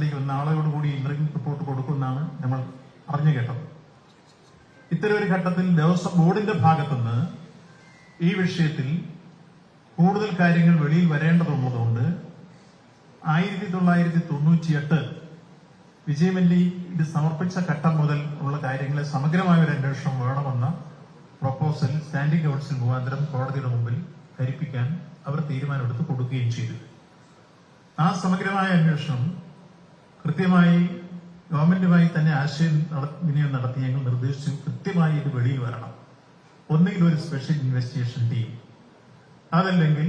ഭരണത്തിലേക്ക് നാളെയോടുകൂടി interview report കൊടുക്കുമെന്നാണ് നമ്മൾ അറിഞ്ഞു കേട്ടത്. ഇത്തരം ഒരു ഘട്ടത്തിൽ ദേവസ്വം ബോർഡിന്റെ ഭാഗത്തുനിന്ന് ഈ വിഷയത്തിൽ കൂടുതൽ കാര്യങ്ങൾ വെളിയിൽ വരേണ്ടതുള്ളതുകൊണ്ട് ആയിരത്തി തൊള്ളായിരത്തി തൊണ്ണൂറ്റിയെട്ട് വിജയമല്ലി ഇത് സമർപ്പിച്ച ഘട്ടം മുതൽ ഉള്ള കാര്യങ്ങളെ സമഗ്രമായ ഒരു അന്വേഷണം വേണമെന്ന പ്രപ്പോസൽ സ്റ്റാൻഡിംഗ് കൗൺസിൽ മുഖാന്തരം കോടതിയുടെ മുമ്പിൽ ധരിപ്പിക്കാൻ അവർ തീരുമാനമെടുത്ത് കൊടുക്കുകയും ചെയ്തു. ആ സമഗ്രമായ അന്വേഷണം കൃത്യമായി ഗവൺമെന്റുമായി തന്നെ ആശയം വിനിമയം നടത്തി ഞങ്ങൾ നിർദ്ദേശിച്ചു. കൃത്യമായി ഇത് വെളിയിൽ വരണം. ഒന്നുകിൽ ഒരു സ്പെഷ്യൽ ഇൻവെസ്റ്റിഗേഷൻ ടീം അതല്ലെങ്കിൽ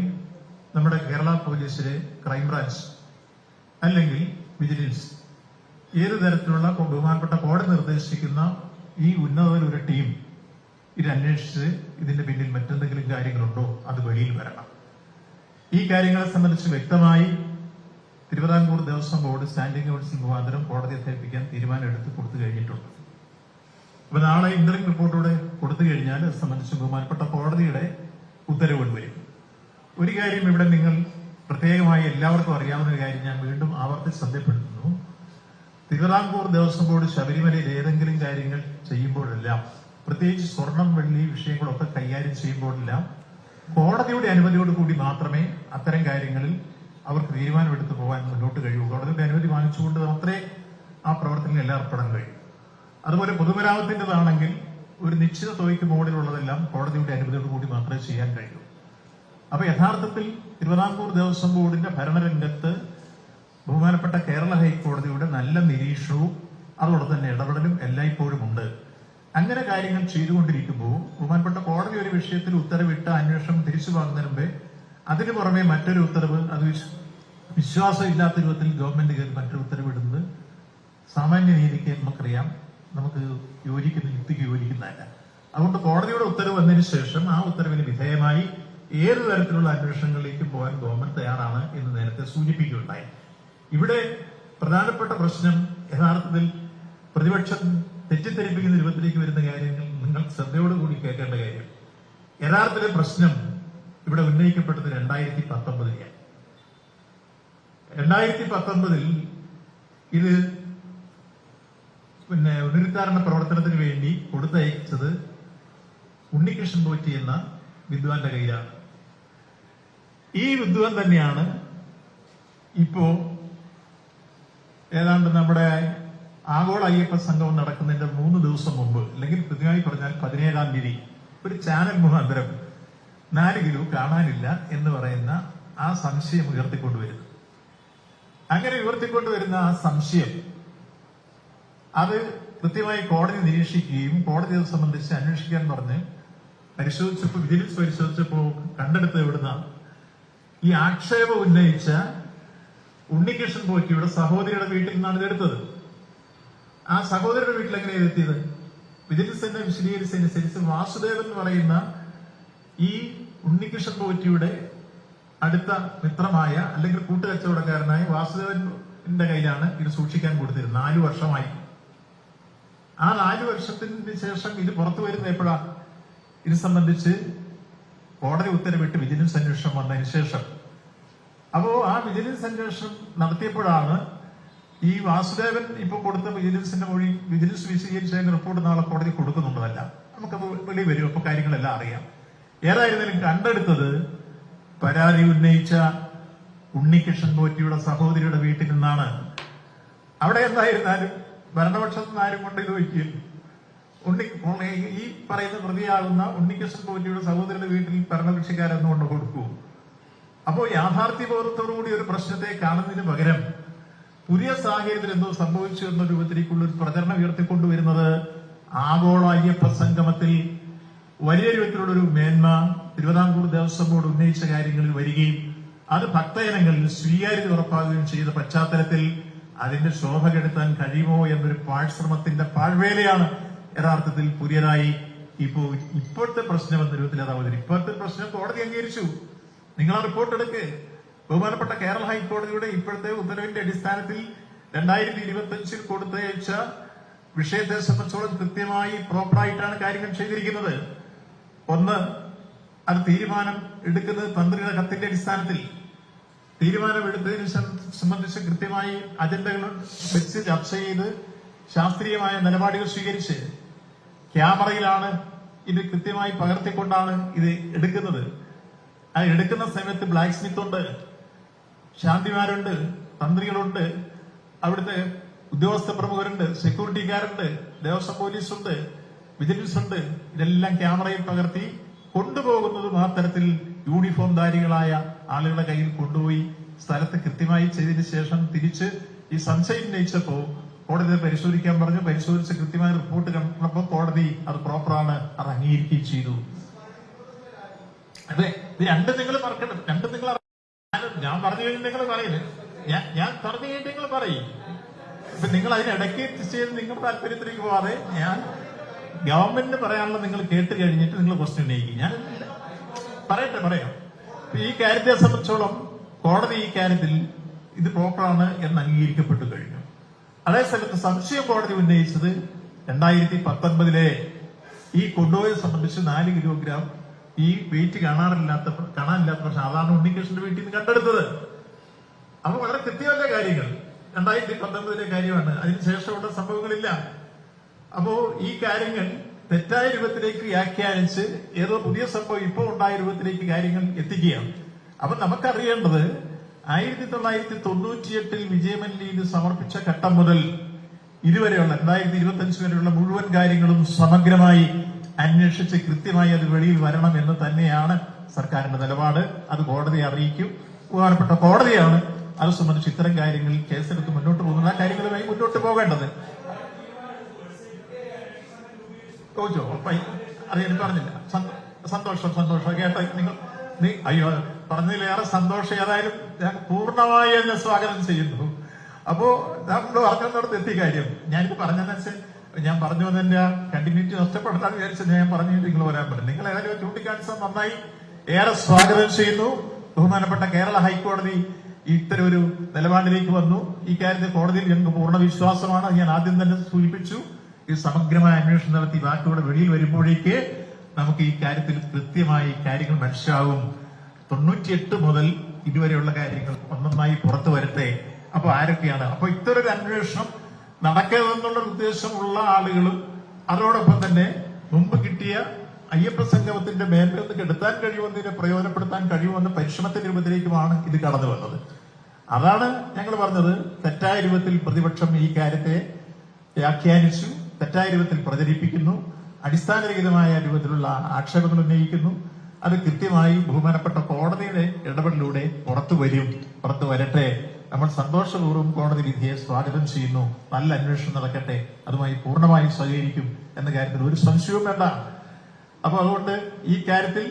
നമ്മുടെ കേരള പോലീസിലെ ക്രൈംബ്രാഞ്ച് അല്ലെങ്കിൽ വിജിലൻസ് ഏത് തരത്തിലുള്ള ബഹുമാനപ്പെട്ട കോടതി നിർദ്ദേശിക്കുന്ന ഈ ഉന്നതതല ഒരു ടീം ഇത് അന്വേഷിച്ച് ഇതിന്റെ പിന്നിൽ മറ്റെന്തെങ്കിലും കാര്യങ്ങളുണ്ടോ അത് വെളിയിൽ വരണം. ഈ കാര്യങ്ങളെ സംബന്ധിച്ച് വ്യക്തമായി Thiruvithamkoor Devaswom board standing council മുഖാന്തരം കോടതിയെ ധരിപ്പിക്കാൻ തീരുമാനം എടുത്ത് കൊടുത്തു കഴിഞ്ഞിട്ടുണ്ട്. അപ്പൊ നാളെ ഇന്റർവ്യൂ റിപ്പോർട്ടോടെ കൊടുത്തു കഴിഞ്ഞാൽ അത് സംബന്ധിച്ച് ബഹുമാനപ്പെട്ട കോടതിയുടെ ഉത്തരവ് വരും. ഒരു കാര്യം ഇവിടെ നിങ്ങൾ പ്രത്യേകമായി എല്ലാവർക്കും അറിയാവുന്ന ഒരു കാര്യം ഞാൻ വീണ്ടും ആവർത്തിച്ച് ശ്രദ്ധപ്പെടുത്തുന്നു തിരുവിതാംകൂർ ദേവസ്വം ബോർഡ് ശബരിമലയിൽ ഏതെങ്കിലും കാര്യങ്ങൾ ചെയ്യുമ്പോഴെല്ലാം പ്രത്യേകിച്ച് സ്വർണം വെള്ളി വിഷയങ്ങളൊക്കെ കൈകാര്യം ചെയ്യുമ്പോഴെല്ലാം കോടതിയുടെ അനുമതിയോട് കൂടി മാത്രമേ അത്തരം കാര്യങ്ങളിൽ അവർക്ക് തീരുമാനമെടുത്ത് പോകാൻ മുന്നോട്ട് കഴിയൂ കോടതിയുടെ അനുമതി വാങ്ങിച്ചുകൊണ്ട് മാത്രമേ ആ പ്രവർത്തനങ്ങൾ എല്ലാം ഏർപ്പെടാൻ കഴിയൂ. അതുപോലെ പൊതുമരാമത്തിന്റെതാണെങ്കിൽ ഒരു നിശ്ചിത തുകയ്ക്ക് മുകളിലുള്ളതെല്ലാം കോടതിയുടെ അനുമതിയോട് കൂടി മാത്രമേ ചെയ്യാൻ കഴിയൂ. അപ്പൊ യഥാർത്ഥത്തിൽ തിരുവിതാംകൂർ ദേവസ്വം ബോർഡിന്റെ ഭരണരംഗത്ത് ബഹുമാനപ്പെട്ട കേരള ഹൈക്കോടതിയുടെ നല്ല നിരീക്ഷണവും അതോടൊപ്പം തന്നെ ഇടപെടലും എല്ലായ്പ്പോഴും ഉണ്ട്. അങ്ങനെ കാര്യങ്ങൾ ചെയ്തുകൊണ്ടിരിക്കുമ്പോൾ ബഹുമാനപ്പെട്ട കോടതി ഒരു വിഷയത്തിൽ ഉത്തരവിട്ട് അന്വേഷണം തിരിച്ചു വാങ്ങുന്നതിന് മുമ്പേ അതിന് പുറമെ മറ്റൊരു ഉത്തരവ് അത് വിശ്വാസം വിശ്വാസമില്ലാത്ത രൂപത്തിൽ ഗവൺമെന്റ് കയറി മറ്റൊരു ഉത്തരവിടുന്നത് സാമാന്യ നീതിക്ക് നമുക്കറിയാം. നമുക്ക് യോജിക്കുന്ന യുക്തിക്ക് യോജിക്കുന്നതല്ല. അതുകൊണ്ട് കോടതിയുടെ ഉത്തരവ് വന്നതിന് ശേഷം ആ ഉത്തരവിന് വിധേയമായി ഏത് തരത്തിലുള്ള അന്വേഷണങ്ങളിലേക്ക് പോകാൻ ഗവൺമെന്റ് തയ്യാറാണ് എന്ന് നേരത്തെ സൂചിപ്പിക്കുകയുണ്ടായി. ഇവിടെ പ്രധാനപ്പെട്ട പ്രശ്നം യഥാർത്ഥത്തിൽ പ്രതിപക്ഷം തെറ്റിദ്ധരിപ്പിക്കുന്ന രൂപത്തിലേക്ക് വരുന്ന കാര്യങ്ങൾ നിങ്ങൾ ശ്രദ്ധയോടുകൂടി കേൾക്കേണ്ട കാര്യം. യഥാർത്ഥത്തിലെ പ്രശ്നം ഇവിടെ ഉന്നയിക്കപ്പെട്ടത് രണ്ടായിരത്തി പത്തൊമ്പതിലാണ് രണ്ടായിരത്തി പത്തൊമ്പതിൽ ഇത് പിന്നെ ഉന്നരുദ്ധാരണ പ്രവർത്തനത്തിന് വേണ്ടി കൊടുത്തയച്ചത് ഉണ്ണികൃഷ്ണൻ പോറ്റി എന്ന വിദ്വാന്റെ കയ്യിലാണ്. ഈ വിദ്വാൻ തന്നെയാണ് ഇപ്പോ ഏതാണ്ട് നമ്മുടെ ആഗോള അയ്യപ്പ സംഗമം നടക്കുന്നതിന്റെ മൂന്ന് ദിവസം മുമ്പ് അല്ലെങ്കിൽ കൃത്യമായി പറഞ്ഞാൽ പതിനേഴാം തീയതി ഒരു ചാനൽ മുഖാന്തരം നാല് കിലോ കാണാനില്ല എന്ന് പറയുന്ന ആ സംശയം ഉയർത്തിക്കൊണ്ടുവരുന്നു. അങ്ങനെ ഉയർത്തിക്കൊണ്ടുവരുന്ന ആ സംശയം അത് കൃത്യമായി കോടതി നിരീക്ഷിക്കുകയും കോടതി അത് സംബന്ധിച്ച് അന്വേഷിക്കാൻ പറഞ്ഞ് പരിശോധിച്ചപ്പോൾ വിജിലൻസ് പരിശോധിച്ചപ്പോൾ കണ്ടെടുത്ത് ഇവിടുന്ന ഈ ആക്ഷേപം ഉന്നയിച്ച ഉണ്ണികൃഷ്ണൻ പോറ്റിയുടെ സഹോദരിയുടെ വീട്ടിൽ നിന്നാണ് ഇതെടുത്തത് ആ സഹോദരിയുടെ വീട്ടിൽ എങ്ങനെയാണ് എത്തിയത്? വിജിലൻസ് തന്നെ വിശദീകരിച്ചതനുസരിച്ച് വാസുദേവൻ എന്ന് പറയുന്ന ഈ ഉണ്ണികൃഷ്ണൻ പോറ്റിയുടെ അടുത്ത മിത്രമായ അല്ലെങ്കിൽ കൂട്ടുകച്ചവടക്കാരനായ വാസുദേവന്റെ കയ്യിലാണ് ഇത് സൂക്ഷിക്കാൻ കൊടുത്തിരുന്നത്. നാലു വർഷമായി. ആ നാലു വർഷത്തിന് ശേഷം ഇത് പുറത്തു വരുന്ന എപ്പോഴാ? ഇത് സംബന്ധിച്ച് കോടതി ഉത്തരവിട്ട് വിജിലൻസ് അന്വേഷണം വന്നതിന് ശേഷം. അപ്പോ ആ വിജിലൻസ് അന്വേഷണം നടത്തിയപ്പോഴാണ് ഈ വാസുദേവൻ ഇപ്പൊ കൊടുത്ത വിജിലൻസിന്റെ മൊഴി വിജിലൻസ് വിശദീകരിച്ചതിന്റെ റിപ്പോർട്ട് നാളെ കോടതി കൊടുക്കുന്നുണ്ടതല്ല നമുക്ക് വെളി വരും. അപ്പൊ കാര്യങ്ങളെല്ലാം അറിയാം. ഏതായിരുന്നാലും കണ്ടെടുത്തത് പരാതി ഉന്നയിച്ച ഉണ്ണികൃഷ്ണൻ പോറ്റിയുടെ സഹോദരിയുടെ വീട്ടിൽ നിന്നാണ്. അവിടെ എന്തായിരുന്നാലും ഭരണപക്ഷത്തിൽ നിന്ന് ആരും കൊണ്ട് ഇത് ഉണ്ണി- ഈ പറയുന്ന പ്രതിയാകുന്ന ഉണ്ണികൃഷ്ണൻ പോറ്റിയുടെ സഹോദരിയുടെ വീട്ടിൽ ഭരണകക്ഷിക്കാരെന്ന് കൊണ്ട് കൊടുക്കൂ. അപ്പോൾ യാഥാർത്ഥ്യബോധത്തോടുകൂടി ഒരു പ്രശ്നത്തെ കാണുന്നതിന് പകരം പുതിയ സാഹചര്യത്തിൽ എന്തോ സംഭവിച്ചു എന്ന രൂപത്തിലേക്കുള്ള ഒരു പ്രചരണം ഉയർത്തിക്കൊണ്ടുവരുന്നത് ആഗോള അയ്യപ്പ സംഗമത്തിൽ വലിയ രൂപത്തിലുള്ള ഒരു മേന്മ തിരുവിതാംകൂർ ദേവസ്വം ബോർഡ് ഉന്നയിച്ച കാര്യങ്ങളിൽ വരികയും അത് ഭക്തജനങ്ങളിൽ സ്വീകാര്യത ഉറപ്പാകുകയും ചെയ്ത പശ്ചാത്തലത്തിൽ അതിന്റെ ശോഭ കെടുത്താൻ കഴിയുമോ എന്നൊരു പാഴ്ശ്രമത്തിന്റെ പാഴ്വേലയാണ് യഥാർത്ഥത്തിൽ പുതിയതായി ഇപ്പോ ഇപ്പോഴത്തെ പ്രശ്നം എന്ന രൂപത്തിൽ അത് അവതരി ഇപ്പോഴത്തെ പ്രശ്നം കോടതി അംഗീകരിച്ചു. നിങ്ങൾ ആ റിപ്പോർട്ട് എടുക്ക്. ബഹുമാനപ്പെട്ട കേരള ഹൈക്കോടതിയുടെ ഇപ്പോഴത്തെ ഉത്തരവിന്റെ അടിസ്ഥാനത്തിൽ രണ്ടായിരത്തി ഇരുപത്തി അഞ്ചിൽ കൊടുത്തയച്ച വിഷയത്തെ സംബന്ധിച്ചോളം കൃത്യമായി പ്രോപ്പറായിട്ടാണ് കാര്യങ്ങൾ ചെയ്തിരിക്കുന്നത്. ഒന്ന് അത് തീരുമാനം എടുക്കുന്നത് തന്ത്രിയുടെ കത്തിന്റെ അടിസ്ഥാനത്തിൽ. തീരുമാനമെടുത്തതിന് എടുത്തതിനു സംബന്ധിച്ച് കൃത്യമായി അജണ്ടകൾ വെച്ച് ചർച്ച ചെയ്ത് ശാസ്ത്രീയമായ നിലപാടുകൾ സ്വീകരിച്ച് ക്യാമറയിലാണ് ഇത് കൃത്യമായി പകർത്തിക്കൊണ്ടാണ് ഇത് എടുക്കുന്നത്. അത് എടുക്കുന്ന സമയത്ത് ബ്ലാക്ക് സ്മിത്ത് ഉണ്ട് ശാന്തിമാരുണ്ട് തന്ത്രികളുണ്ട് അവിടുത്തെ ഉദ്യോഗസ്ഥ പ്രമുഖരുണ്ട് സെക്യൂരിറ്റിക്കാരുണ്ട് ദേവസ്വം പോലീസുണ്ട് വിജിലൻസ് ഉണ്ട്. ഇതെല്ലാം ക്യാമറയിൽ പകർത്തി കൊണ്ടുപോകുന്നതും ആ തരത്തിൽ യൂണിഫോം ധാരികളായ ആളുകളുടെ കയ്യിൽ കൊണ്ടുപോയി സ്ഥലത്ത് കൃത്യമായി ചെയ്തതിന് ശേഷം തിരിച്ച് ഈ സംശയം ഉന്നയിച്ചപ്പോ കോടതി പരിശോധിക്കാൻ പറഞ്ഞു. പരിശോധിച്ച് കൃത്യമായ റിപ്പോർട്ട് കണ്ടപ്പോൾ കോടതി അത് പ്രോപ്പറാണ് അത് അംഗീകരിക്കുകയും ചെയ്തു. അതെ ഇത് രണ്ടും നിങ്ങൾ പറക്കണം രണ്ടും നിങ്ങൾ ഞാൻ- ഞാൻ പറഞ്ഞു കഴിഞ്ഞാൽ നിങ്ങൾ പറയുന്നത് ഞാൻ ഞാൻ പറഞ്ഞു കഴിഞ്ഞിട്ട് നിങ്ങൾ പറയും. ഇപ്പൊ നിങ്ങൾ അതിനിടയ്ക്ക് ചെയ്ത് നിങ്ങളുടെ താല്പര്യത്തിലേക്ക് പോവാതെ ഞാൻ ഗവൺമെന്റിന് പറയാനുള്ള നിങ്ങൾ കേട്ട് കഴിഞ്ഞിട്ട് നിങ്ങൾ ക്വസ്റ്റ്യൻ ഉന്നയിക്കും. ഞാൻ പറയട്ടെ പറയാം. ഈ കാര്യത്തെ സംബന്ധിച്ചോളം കോടതി ഈ കാര്യത്തിൽ ഇത് പ്രോപ്പറാണ് എന്ന് അംഗീകരിക്കപ്പെട്ടു കഴിഞ്ഞു. അതേ സ്ഥലത്ത് സംശയം കോടതി ഉന്നയിച്ചത് രണ്ടായിരത്തി പത്തൊൻപതിലെ ഈ കൊണ്ടുപോയെ സംബന്ധിച്ച് നാല് കിലോഗ്രാം ഈ വെയിറ്റ് കാണാറില്ലാത്ത കാണാനില്ലാത്ത അതാണ് ഉണ്ണികൃഷ്ണന്റെ വീട്ടിൽ നിന്ന് കണ്ടെടുത്തത്. അപ്പൊ വളരെ കൃത്യമല്ല കാര്യങ്ങൾ. രണ്ടായിരത്തി പത്തൊമ്പതിലെ കാര്യമാണ് അതിനുശേഷമുള്ള സംഭവങ്ങളില്ല. അപ്പോ ഈ കാര്യങ്ങൾ തെറ്റായ രൂപത്തിലേക്ക് വ്യാഖ്യാനിച്ച് ഏതോ പുതിയ സംഭവം ഇപ്പോൾ ഉണ്ടായ രൂപത്തിലേക്ക് കാര്യങ്ങൾ എത്തിക്കുകയാണ്. അപ്പൊ നമുക്കറിയേണ്ടത് ആയിരത്തി തൊള്ളായിരത്തി തൊണ്ണൂറ്റിയെട്ടിൽ വിജയമല്ലിന് സമർപ്പിച്ച ഘട്ടം മുതൽ ഇതുവരെയുള്ള രണ്ടായിരത്തി ഇരുപത്തി അഞ്ച് വരെയുള്ള മുഴുവൻ കാര്യങ്ങളും സമഗ്രമായി അന്വേഷിച്ച് കൃത്യമായി അത് വെളിയിൽ വരണം എന്ന് തന്നെയാണ് സർക്കാരിന്റെ നിലപാട്. അത് കോടതിയെ അറിയിക്കും. ബഹുമാനപ്പെട്ട കോടതിയാണ് അത് സംബന്ധിച്ച് ഇത്തരം കാര്യങ്ങളിൽ കേസെടുത്ത് മുന്നോട്ട് പോകുന്നത്. ആ കാര്യങ്ങളുമായി മുന്നോട്ട് പോകേണ്ടത് ചോദിച്ചോ? ഉറപ്പായി അറിയാൻ പറഞ്ഞില്ല. സന്തോഷം സന്തോഷം. കേട്ടോ? നിങ്ങൾ നീ അയ്യോ പറഞ്ഞതിലേറെ സന്തോഷം. ഏതായാലും ഞാൻ പൂർണമായി എന്നെ സ്വാഗതം ചെയ്യുന്നു. അപ്പോ നമ്മൾ പറഞ്ഞിടത്ത് എത്തി കാര്യം. ഞാനിത് പറഞ്ഞതെന്ന് വെച്ചാൽ ഞാൻ പറഞ്ഞു വന്നതിന്റെ കണ്ടിന്യൂറ്റി നഷ്ടപ്പെടുത്താൻ വിചാരിച്ചത് ഞാൻ പറഞ്ഞു നിങ്ങൾ വരാൻ പറ്റും നിങ്ങൾ ഏതായാലും ചൂണ്ടിക്കാണിച്ചത് നന്നായി ഏറെ സ്വാഗതം ചെയ്യുന്നു. ബഹുമാനപ്പെട്ട കേരള ഹൈക്കോടതി ഇത്തരം ഒരു നിലപാടിലേക്ക് വന്നു. ഈ കാര്യത്തിൽ കോടതിയിൽ ഞങ്ങൾക്ക് പൂർണ വിശ്വാസമാണ്. ഞാൻ ആദ്യം തന്നെ സൂചിപ്പിച്ചു. സമഗ്രമായ അന്വേഷണം നടത്തി ബാക്കിയുടെ വെളിയിൽ വരുമ്പോഴേക്ക് നമുക്ക് ഈ കാര്യത്തിൽ കൃത്യമായി കാര്യങ്ങൾ മനസ്സിലാവും. തൊണ്ണൂറ്റിയെട്ട് മുതൽ ഇതുവരെയുള്ള കാര്യങ്ങൾ ഒന്നൊന്നായി പുറത്തു വരട്ടെ. അപ്പൊ ആരൊക്കെയാണ്? അപ്പൊ ഇത്തരം ഒരു അന്വേഷണം നടക്കരുതെന്നുള്ള ഉദ്ദേശമുള്ള ആളുകളും അതോടൊപ്പം തന്നെ മുമ്പ് കിട്ടിയ അയ്യപ്പ സംഗമത്തിന്റെ മേൽമേന്ന് കെടുത്താൻ കഴിയുമെന്നതിനെ പ്രയോജനപ്പെടുത്താൻ കഴിയുമെന്ന പരിശ്രമത്തിന്റെ രൂപത്തിലേക്കുമാണ് ഇത് കടന്നു വന്നത്. അതാണ് ഞങ്ങൾ പറഞ്ഞത് തെറ്റായ രൂപത്തിൽ പ്രതിപക്ഷം ഈ കാര്യത്തെ വ്യാഖ്യാനിച്ചു. തെറ്റായ രൂപത്തിൽ പ്രചരിപ്പിക്കുന്നു അടിസ്ഥാനരഹിതമായ രൂപത്തിലുള്ള ആക്ഷേപങ്ങൾ ഉന്നയിക്കുന്നു അത് കൃത്യമായി ബഹുമാനപ്പെട്ട കോടതിയുടെ ഇടപെടലിലൂടെ പുറത്തു വരും പുറത്തു വരട്ടെ. നമ്മൾ സന്തോഷപൂർവം കോടതി വിധിയെ സ്വാഗതം ചെയ്യുന്നു. നല്ല അന്വേഷണം നടക്കട്ടെ. അതുമായി പൂർണമായും സഹകരിക്കും എന്ന കാര്യത്തിൽ ഒരു സംശയവും വേണ്ട. അപ്പൊ അതുകൊണ്ട് ഈ കാര്യത്തിൽ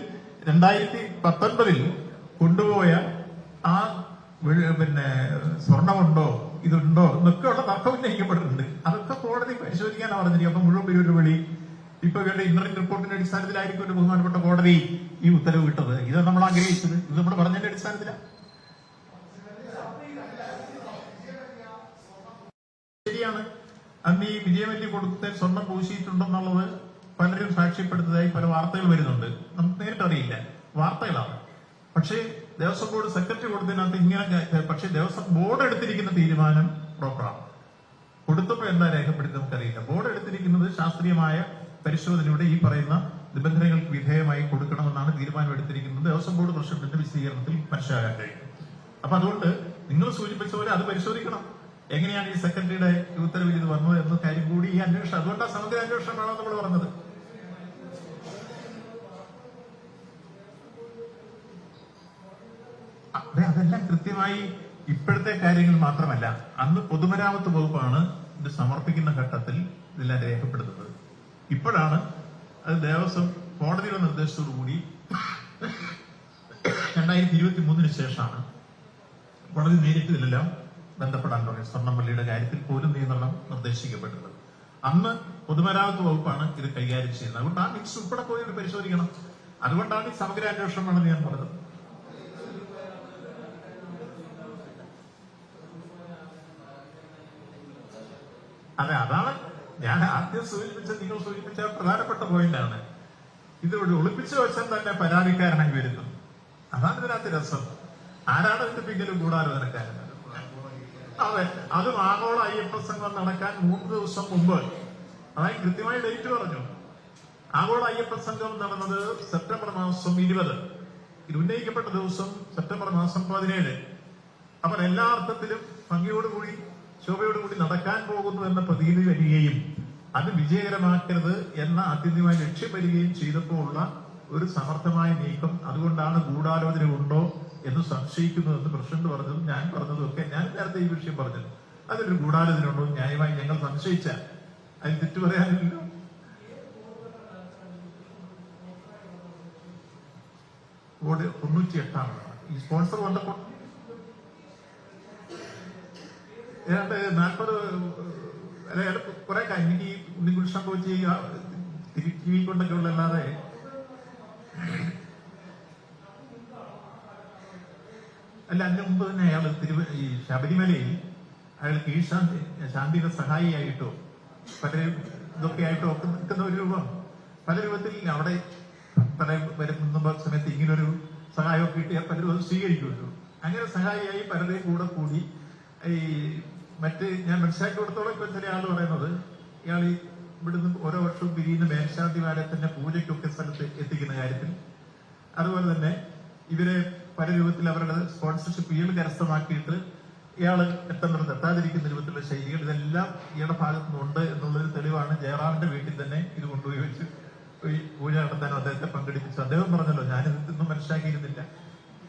രണ്ടായിരത്തി പത്തൊൻപതിൽ കൊണ്ടുപോയ ആ പിന്നെ സ്വർണമുണ്ടോ ഇതുണ്ടോ? എന്നൊക്കെയുള്ള തർക്കം ഉന്നയിക്കപ്പെട്ടിട്ടുണ്ട് അതൊക്കെ കോടതി പരിശോധിക്കാനാണ് പറഞ്ഞിരിക്കും അപ്പൊ മുഴുവൻ പേര് വിളി. ഇപ്പൊ ഇവരുടെ ഇന്റർനെറ്റ് റിപ്പോർട്ടിന്റെ അടിസ്ഥാനത്തിലായിരിക്കും ഒരു ബഹുമാനപ്പെട്ട കോടതി ഈ ഉത്തരവ് കിട്ടത് ഇത് നമ്മൾ ആഗ്രഹിച്ചത്. ഇത് നമ്മൾ പറഞ്ഞതിന്റെ അടിസ്ഥാനത്തിലാണ് ശരിയാണ്. അന്ന് ഈ വിജയമല്യ കൊടുത്ത സ്വർണം പൂശിയിട്ടുണ്ടെന്നുള്ളത് പലരും സാക്ഷ്യപ്പെടുത്തതായി പല വാർത്തകൾ വരുന്നുണ്ട്. നമുക്ക് നേരിട്ടറിയില്ല. വാർത്തകളാണ്. പക്ഷേ ദേവസ്വം ബോർഡ് സെക്രട്ടറി കൊടുത്തതിനകത്ത് ഇങ്ങനെ പക്ഷേ ദേവസ്വം ബോർഡ് എടുത്തിരിക്കുന്ന തീരുമാനം പ്രോപ്പറാണ് കൊടുത്തപ്പോൾ എന്താ രേഖപ്പെടുത്തി നമുക്കറിയില്ല. ബോർഡ് എടുത്തിരിക്കുന്നത് ശാസ്ത്രീയമായ പരിശോധനയുടെ ഈ പറയുന്ന നിബന്ധനകൾക്ക് വിധേയമായി കൊടുക്കണമെന്നാണ് തീരുമാനം എടുത്തിരിക്കുന്നത്. ദേവസ്വം ബോർഡ് പ്രസിഡന്റിന്റെ വിശദീകരണത്തിൽ മനസ്സിലാക്കാൻ കഴിയും. അപ്പൊ അതുകൊണ്ട് നിങ്ങൾ സൂചിപ്പിച്ച പോലെ അത് പരിശോധിക്കണം. എങ്ങനെയാണ് ഈ സെക്രട്ടറിയുടെ ഉത്തരവിൽ ഇത് വന്നത് എന്ന കാര്യം കൂടി ഈ അന്വേഷണം അതുകൊണ്ടാണ് സമഗ്ര അന്വേഷണമാണോ നമ്മൾ പറഞ്ഞത്. അതെല്ലാം കൃത്യമായി ഇപ്പോഴത്തെ കാര്യങ്ങൾ മാത്രമല്ല അന്ന് പൊതുമരാമത്ത് വകുപ്പാണ് ഇത് സമർപ്പിക്കുന്ന ഘട്ടത്തിൽ ഇതെല്ലാം രേഖപ്പെടുത്തുന്നത്. ഇപ്പോഴാണ് അത് ദേവസ്വം കോടതിയുടെ നിർദ്ദേശത്തോടു കൂടി രണ്ടായിരത്തി ഇരുപത്തി മൂന്നിന് ശേഷമാണ് കോടതി നേരിട്ട് ഇതിലെല്ലാം ബന്ധപ്പെടാൻ തുടങ്ങി സ്വർണപ്പള്ളിയുടെ കാര്യത്തിൽ പോലും നിയന്ത്രണം നിർദ്ദേശിക്കപ്പെട്ടത്. അന്ന് പൊതുമരാമത്ത് വകുപ്പാണ് ഇത് കൈകാര്യം ചെയ്യുന്നത്. അതുകൊണ്ട് ആ മിക്സ് ഉൾപ്പെടെ പോയി പരിശോധിക്കണം. അതുകൊണ്ടാണ് ഈ സമഗ്ര അന്വേഷണമാണെന്ന് ഞാൻ പറഞ്ഞത്. അതെ അതാണ് ഞാൻ ആദ്യം സൂചിപ്പിച്ച നിങ്ങൾ സൂചിപ്പിച്ച പ്രധാനപ്പെട്ട പോയിന്റാണ്. ഇത് ഒളിപ്പിച്ച വെച്ചാൽ തന്നെ പരാതിക്കാരനായി വരുന്നു. അതാണ് ഇതിനകത്ത് രസം. ആരാണ് ഇതിന്റെ പിന്നിലും ഗൂഢാലോചനക്കാരൻ? അതെ അതും ആഗോള അയ്യപ്പ സംഘം നടക്കാൻ മൂന്ന് ദിവസം മുമ്പ്. അതായത് കൃത്യമായി ഡേറ്റ് പറഞ്ഞു. ആഗോള അയ്യപ്പ സംഘം നടന്നത് സെപ്റ്റംബർ മാസം ഇരുപത്. ഇത് ഉന്നയിക്കപ്പെട്ട ദിവസം സെപ്റ്റംബർ മാസം പതിനേഴ്. അപ്പോൾ എല്ലാ അർത്ഥത്തിലും ഭംഗിയോടുകൂടി ശോഭയോടുകൂടി നടക്കാൻ പോകുന്നു എന്ന പ്രതീതി വരികയും അത് വിജയകരമാക്കരുത് എന്ന ആത്യന്തികമായ ലക്ഷ്യം വരികയും ചെയ്തപ്പോൾ ഉള്ള ഒരു സമർത്ഥമായ നീക്കം അതുകൊണ്ടാണ് ഗൂഢാലോചന ഉണ്ടോ എന്ന് സംശയിക്കുന്നതെന്ന് പ്രസിഡന്റ് പറഞ്ഞതും ഞാൻ പറഞ്ഞതും ഒക്കെ ഞാൻ നേരത്തെ ഈ വിഷയം പറഞ്ഞത്. അതിലൊരു ഗൂഢാലോചന ഉണ്ടോ? ന്യായമായി ഞങ്ങൾ സംശയിച്ച. അതിൽ തെറ്റു പറയാനില്ലല്ലോ. തൊണ്ണൂറ്റി എട്ടാണ് ഈ സ്പോൺസർ വന്നപ്പോൾ ഏതാണ്ട് നാൽപ്പത് അല്ല ഏതാണ്ട് കുറെ കാര്യം എനിക്ക് ഈ ഉണ്ണികൃഷ്ണൻ കോച്ചി തിരിച്ചു കൊണ്ടൊക്കെ ഉള്ളല്ലാതെ അല്ല അതിന് മുമ്പ് തന്നെ അയാൾ തിരുവ ഈ ശബരിമലയിൽ അയാൾ കീഴ്ശാന്തി ശാന്തിയുടെ സഹായിയായിട്ടോ പല ഇതൊക്കെ ആയിട്ടോ ഒക്കെ നിൽക്കുന്ന ഒരു രൂപം. പല രൂപത്തിൽ അവിടെ പല വരുന്ന സമയത്ത് ഇങ്ങനൊരു സഹായമൊക്കെ കിട്ടിയാൽ പലരും അത് സ്വീകരിക്കുമല്ലോ. അങ്ങനെ സഹായിയായി പലരെയും കൂടെ കൂടി ഈ മറ്റ് ഞാൻ മനസ്സിലാക്കി കൊടുത്തോളം ഇപ്പൊ ചില ആൾ പറയുന്നത് ഇയാൾ ഈ ഇവിടുന്ന് ഓരോ വർഷവും പിരിയുന്ന മേൽശാന്തിമാരെ തന്നെ പൂജയ്ക്കൊക്കെ സ്ഥലത്ത് എത്തിക്കുന്ന കാര്യത്തിൽ. അതുപോലെ തന്നെ ഇവരെ പല രൂപത്തിൽ അവരുടെ സ്പോൺസർഷിപ്പ് ഇയാൾ കരസ്ഥമാക്കിയിട്ട് ഇയാൾ എത്തേണ്ടത് എത്താതിരിക്കുന്ന രൂപത്തിലുള്ള ശൈലികൾ ഇതെല്ലാം ഇയാളുടെ ഭാഗത്തു നിന്നുണ്ട് എന്നുള്ളൊരു തെളിവാണ് ജയറാമിന്റെ വീട്ടിൽ തന്നെ ഇത് കൊണ്ടുപോയി വെച്ച് ഈ പൂജ നടത്താനും അദ്ദേഹത്തെ പങ്കെടുപ്പിച്ചു. അദ്ദേഹം പറഞ്ഞല്ലോ ഞാനിതൊന്നും മനസ്സിലാക്കിയിരുന്നില്ല.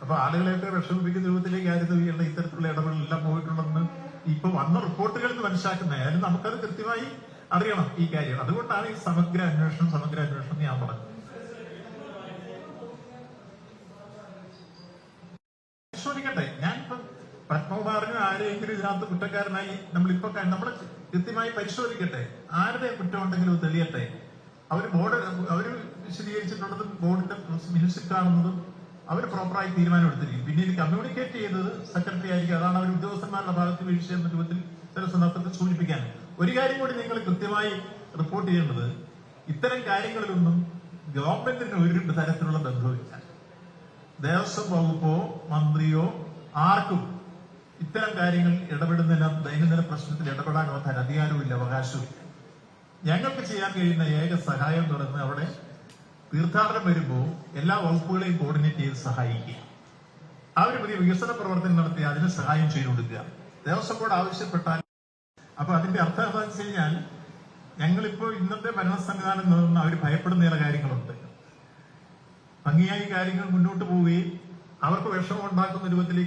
അപ്പൊ ആളുകളെയൊക്കെ വിഷമിപ്പിക്കുന്ന രൂപത്തിലേക്ക് ആയിരുന്നു ഇയാളുടെ ഇത്തരത്തിലുള്ള ഇടപെടലെല്ലാം പോയിട്ടുള്ളതെന്ന് ഇപ്പൊ വന്ന റിപ്പോർട്ടുകളിൽ മനസ്സിലാക്കുന്നത് ആയാലും നമുക്കത് കൃത്യമായി അറിയണം ഈ കാര്യം. അതുകൊണ്ടാണ് ഈ സമഗ്ര അന്വേഷണം സമഗ്ര അന്വേഷണം ഞാൻ പറഞ്ഞത്. പരിശോധിക്കട്ടെ. ഞാനിപ്പം പത്മകുമാറിനും ആരെയെങ്കിലും ഇതിനകത്ത് കുറ്റക്കാരനായി നമ്മളിപ്പോ ഇപ്പൊ നമ്മൾ കൃത്യമായി പരിശോധിക്കട്ടെ. ആരുടെ കുറ്റമുണ്ടെങ്കിലും തെളിയട്ടെ. അവർ ബോർഡ് അവർ വിശദീകരിച്ചിട്ടുള്ളതും ബോർഡിന്റെ മിനിറ്റ്സിൽ കാണുന്നതും അവർ പ്രോപ്പറായി തീരുമാനം എടുത്തിരിക്കും പിന്നീട് കമ്മ്യൂണിക്കേറ്റ് ചെയ്തത് സെക്രട്ടറി ആയിരിക്കും. അതാണ് അവർ ഉദ്യോഗസ്ഥന്മാരുടെ ഭാഗത്ത് വീഴ്ച എന്ന രൂപത്തിൽ ചില സന്ദർഭത്തിൽ സൂചിപ്പിക്കാൻ. ഒരു കാര്യം കൂടി നിങ്ങൾ കൃത്യമായി റിപ്പോർട്ട് ചെയ്യേണ്ടത് ഇത്തരം കാര്യങ്ങളിലൊന്നും ഗവൺമെന്റിന് ഒരു തരത്തിലുള്ള ബന്ധവുമില്ല. ദേവസ്വം വകുപ്പോ മന്ത്രിയോ ആർക്കും ഇത്തരം കാര്യങ്ങൾ ഇടപെടുന്നതിന് ദൈനംദിന പ്രശ്നത്തിൽ ഇടപെടാനുള്ള അധികാരവും അധികാരവും അവകാശവും ഇല്ല. ഞങ്ങൾക്ക് ചെയ്യാൻ കഴിയുന്ന ഏക സഹായം തുടർന്ന് അവിടെ തീർത്ഥാടനം വരുമ്പോൾ എല്ലാ വകുപ്പുകളെയും കോർഡിനേറ്റ് ചെയ്ത് സഹായിക്കുക. അവർ പുതിയ വികസന പ്രവർത്തനം നടത്തി അതിന് സഹായം ചെയ്തു കൊടുക്കുക ദേവസ്വം ബോർഡ് ആവശ്യപ്പെട്ടാൽ അപ്പൊ അതിന്റെ അർത്ഥം എന്താണെന്ന് വെച്ച് കഴിഞ്ഞാൽ ഞങ്ങളിപ്പോ ഇന്നത്തെ ഭരണ സംവിധാനം നിന്ന് അവർ ഭയപ്പെടുന്ന ചില കാര്യങ്ങളുണ്ട്. ഭംഗിയായി കാര്യങ്ങൾ മുന്നോട്ട് പോവുകയും അവർക്ക് വിഷമം ഉണ്ടാക്കുന്ന രൂപത്തിലേക്ക്